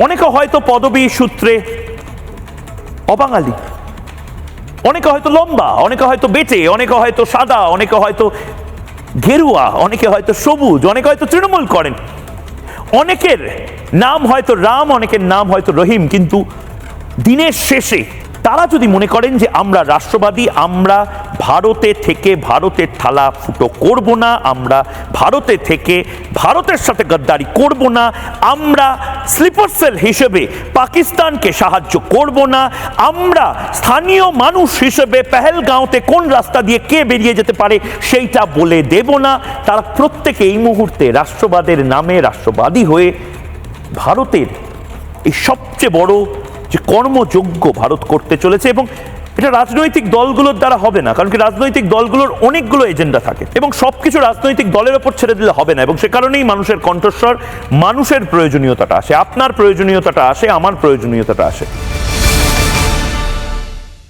অনেকে হয়তো পদবী সূত্রে অবাঙালি। অনেকে হয়তো লম্বা, অনেকে হয়তো বেটে, অনেকে হয়তো সাদা, অনেকে হয়তো ঘেরুয়া, অনেকে হয়তো সবুজ, অনেকে হয়তো তৃণমূল করেন। অনেকের নাম হয়তো রাম, অনেকের নাম হয়তো রহিম, কিন্তু দিনের শেষে তারা যদি মনে করেন যে আমরা রাষ্ট্রবাদী, আমরা ভারতে থেকে ভারতের থালা ফুটো করব না, আমরা ভারতে থেকে ভারতের সাথে গদ্দারি করব না, আমরা স্লিপার সেল হিসেবে পাকিস্তানকে সাহায্য করব না, আমরা স্থানীয় মানুষ হিসেবে পেহেলগাঁওতে কোন রাস্তা দিয়ে কে বেরিয়ে যেতে পারে সেইটা বলে দেব না। তারা প্রত্যেকে এই মুহূর্তে রাষ্ট্রবাদের নামে রাষ্ট্রবাদী হয়ে ভারতের এই সবচেয়ে বড় যে কর্মযোগ্য ভারত করতে চলেছে এবং এটা রাজনৈতিক দলগুলোর দ্বারা হবে না, কারণ কি রাজনৈতিক দলগুলোর অনেকগুলো এজেন্ডা থাকে এবং সব কিছু রাজনৈতিক দলের ওপর ছেড়ে দিলে হবে না এবং সে কারণেই মানুষের কণ্ঠস্বর, মানুষের প্রয়োজনীয়তাটা আসে, আপনার প্রয়োজনীয়তাটা আসে, আমার প্রয়োজনীয়তাটা আসে।